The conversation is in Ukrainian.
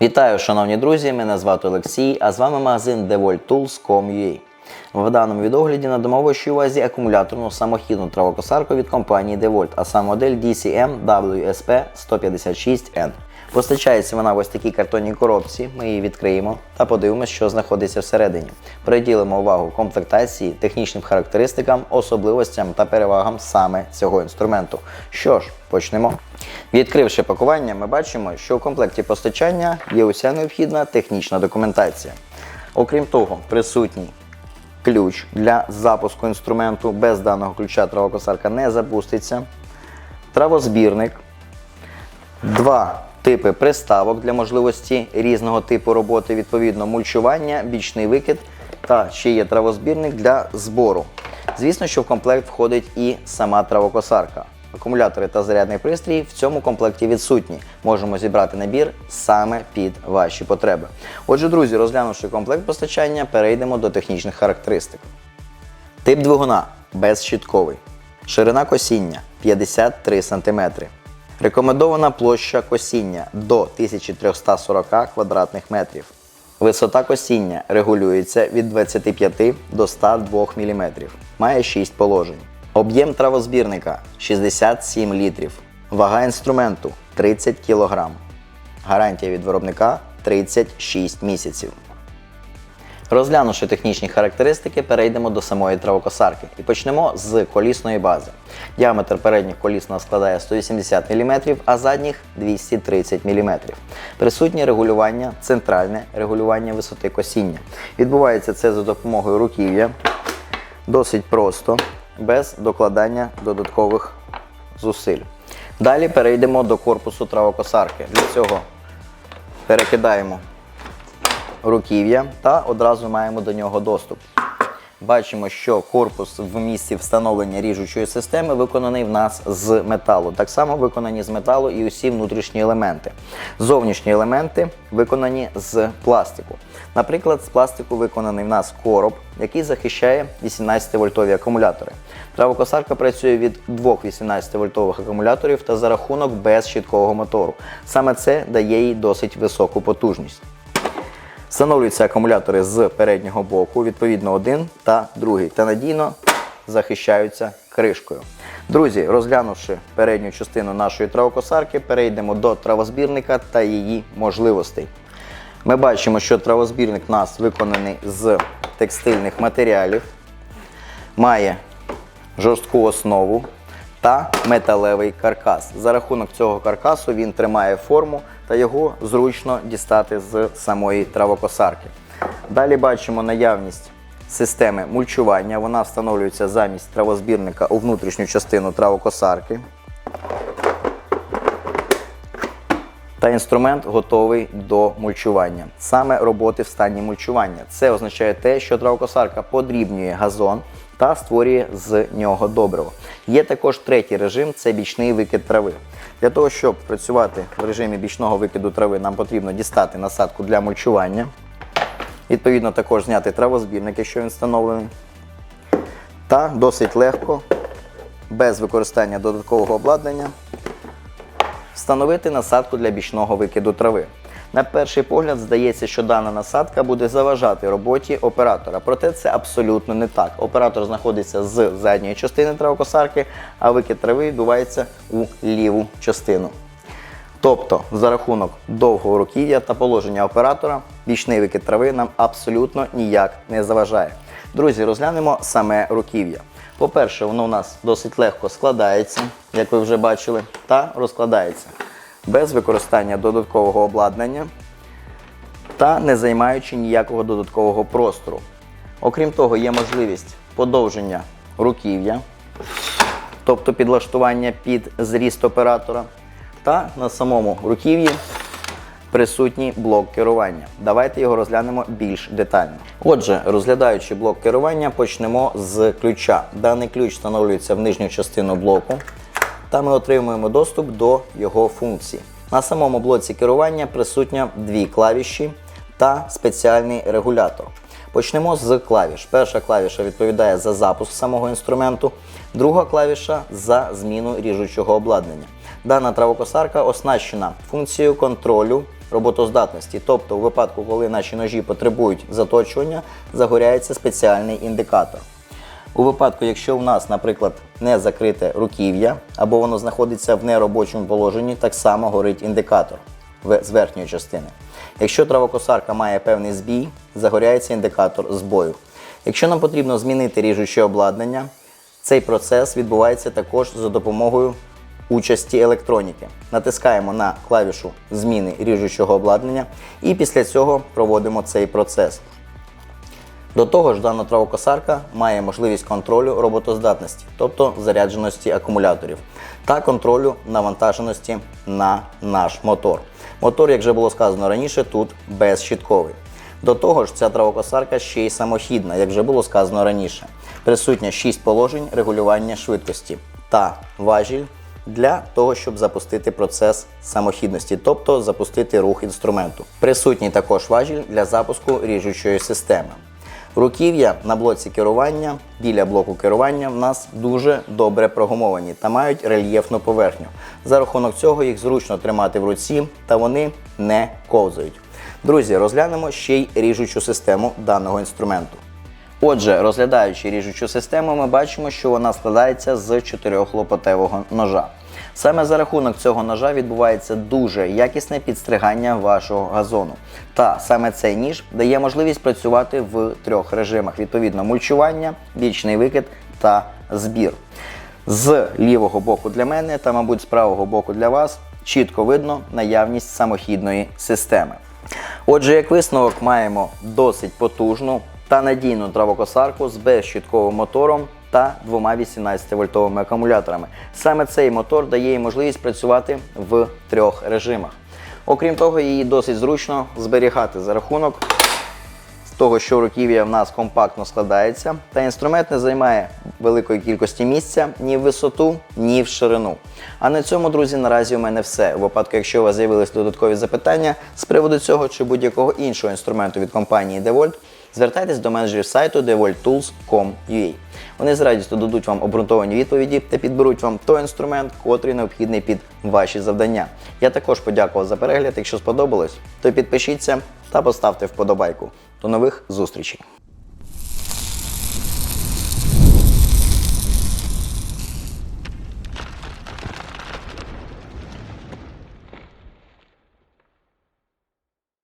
Вітаю, шановні друзі! Мене звати Олексій, а з вами магазин DevoltTools.com.ua. В даному відогляді надамо вашій увазі акумуляторну самохідну травокосарку від компанії DeVolt, а саме модель DCM WSP 156N. Постачається вона в ось такій картонній коробці. Ми її відкриємо та подивимося, що знаходиться всередині. Приділимо увагу комплектації, технічним характеристикам, особливостям та перевагам саме цього інструменту. Що ж, почнемо. Відкривши пакування, ми бачимо, що у комплекті постачання є уся необхідна технічна документація. Окрім того, присутній ключ для запуску інструменту. Без даного ключа травокосарка не запуститься. Травозбірник, два типи приставок для можливості різного типу роботи, відповідно, мульчування, бічний викид та ще є травозбірник для збору. Звісно, що в комплект входить і сама травокосарка. Акумулятори та зарядний пристрій в цьому комплекті відсутні. Можемо зібрати набір саме під ваші потреби. Отже, друзі, розглянувши комплект постачання, перейдемо до технічних характеристик. Тип двигуна безщітковий. Ширина косіння 53 см. Рекомендована площа косіння до 1340 квадратних метрів. Висота косіння регулюється від 25 до 102 мм. Має 6 положень. Об'єм травозбірника 67 літрів. Вага інструменту 30 кг. Гарантія від виробника 36 місяців. Розглянувши технічні характеристики, перейдемо до самої травокосарки і почнемо з колісної бази. Діаметр передніх коліс складає 180 мм, а задніх 230 мм. Присутнє регулювання, центральне регулювання висоти косіння. Відбувається це за допомогою руків'я. Досить просто, без докладання додаткових зусиль. Далі перейдемо до корпусу травокосарки. Для цього перекидаємо руків'я та одразу маємо до нього доступ. Бачимо, що корпус в місці встановлення ріжучої системи виконаний в нас з металу. Так само виконані з металу і усі внутрішні елементи. Зовнішні елементи виконані з пластику. Наприклад, з пластику виконаний в нас короб, який захищає 18-вольтові акумулятори. Травокосарка працює від двох 18-вольтових акумуляторів та за рахунок без безщіткового мотору. Саме це дає їй досить високу потужність. Встановлюються акумулятори з переднього боку, відповідно один та другий, та надійно захищаються кришкою. Друзі, розглянувши передню частину нашої травокосарки, перейдемо до травозбірника та її можливостей. Ми бачимо, що травозбірник у нас виконаний з текстильних матеріалів, має жорстку основу та металевий каркас. За рахунок цього каркасу він тримає форму та його зручно дістати з самої травокосарки. Далі бачимо наявність системи мульчування. Вона встановлюється замість травозбірника у внутрішню частину травокосарки. Та інструмент готовий до мульчування. Саме роботи в стані мульчування. Це означає те, що травокосарка подрібнює газон та створює з нього добриво. Є також третій режим це бічний викид трави. Для того, щоб працювати в режимі бічного викиду трави, нам потрібно дістати насадку для мульчування. Відповідно, також зняти травозбірник, якщо він встановлений. Та досить легко, без використання додаткового обладнання, встановити насадку для бічного викиду трави. На перший погляд здається, що дана насадка буде заважати роботі оператора. Проте це абсолютно не так. Оператор знаходиться з задньої частини травокосарки, а викид трави відбувається у ліву частину. Тобто, за рахунок довгого руків'я та положення оператора, бічний викид трави нам абсолютно ніяк не заважає. Друзі, розглянемо саме руків'я. По-перше, воно у нас досить легко складається, як ви вже бачили, та розкладається без використання додаткового обладнання та не займаючи ніякого додаткового простору. Окрім того, є можливість подовження руків'я, тобто підлаштування під зріст оператора, та на самому руків'ї присутній блок керування. Давайте його розглянемо більш детально. Отже, розглядаючи блок керування, почнемо з ключа. Даний ключ встановлюється в нижню частину блоку та ми отримуємо доступ до його функцій. На самому блоці керування присутня дві клавіші та спеціальний регулятор. Почнемо з клавіш. Перша клавіша відповідає за запуск самого інструменту, друга клавіша за зміну ріжучого обладнання. Дана травокосарка оснащена функцією контролю роботоздатності. Тобто, у випадку, коли наші ножі потребують заточування, загоряється спеціальний індикатор. У випадку, якщо в нас, наприклад, не закрите руків'я або воно знаходиться в неробочому положенні, так само горить індикатор з верхньої частини. Якщо травокосарка має певний збій, загоряється індикатор збою. Якщо нам потрібно змінити ріжуче обладнання, цей процес відбувається також за допомогою участі електроніки. Натискаємо на клавішу зміни ріжучого обладнання і після цього проводимо цей процес. До того ж, дана травокосарка має можливість контролю роботоздатності, тобто зарядженості акумуляторів, та контролю навантаженості на наш мотор. Мотор, як вже було сказано раніше, тут безщітковий. До того ж, ця травокосарка ще й самохідна, як вже було сказано раніше. Присутня 6 положень регулювання швидкості та важіль для того, щоб запустити процес самохідності, тобто запустити рух інструменту. Присутній також важіль для запуску ріжучої системи. Руків'я на блоці керування біля блоку керування в нас дуже добре прогумовані та мають рельєфну поверхню. За рахунок цього їх зручно тримати в руці та вони не ковзають. Друзі, розглянемо ще й ріжучу систему даного інструменту. Отже, розглядаючи ріжучу систему, ми бачимо, що вона складається з чотирьох лопатевого ножа. Саме за рахунок цього ножа відбувається дуже якісне підстригання вашого газону. Та саме цей ніж дає можливість працювати в трьох режимах: відповідно, мульчування, бічний викид та збір. З лівого боку для мене та, мабуть, з правого боку для вас чітко видно наявність самохідної системи. Отже, як висновок, маємо досить потужну та надійну травокосарку з безщітковим мотором та двома 18-вольтовими акумуляторами. Саме цей мотор дає їй можливість працювати в трьох режимах. Окрім того, її досить зручно зберігати за рахунок того, що руків'я в нас компактно складається, та інструмент не займає великої кількості місця ні в висоту, ні в ширину. А на цьому, друзі, наразі у мене все. У випадку, якщо у вас з'явились додаткові запитання з приводу цього чи будь-якого іншого інструменту від компанії DeWalt, звертайтесь до менеджерів сайту devoltools.com.ua. Вони з радістю дадуть вам обґрунтовані відповіді та підберуть вам той інструмент, котрий необхідний під ваші завдання. Я також подякував за перегляд. Якщо сподобалось, то підпишіться та поставте вподобайку. До нових зустрічей!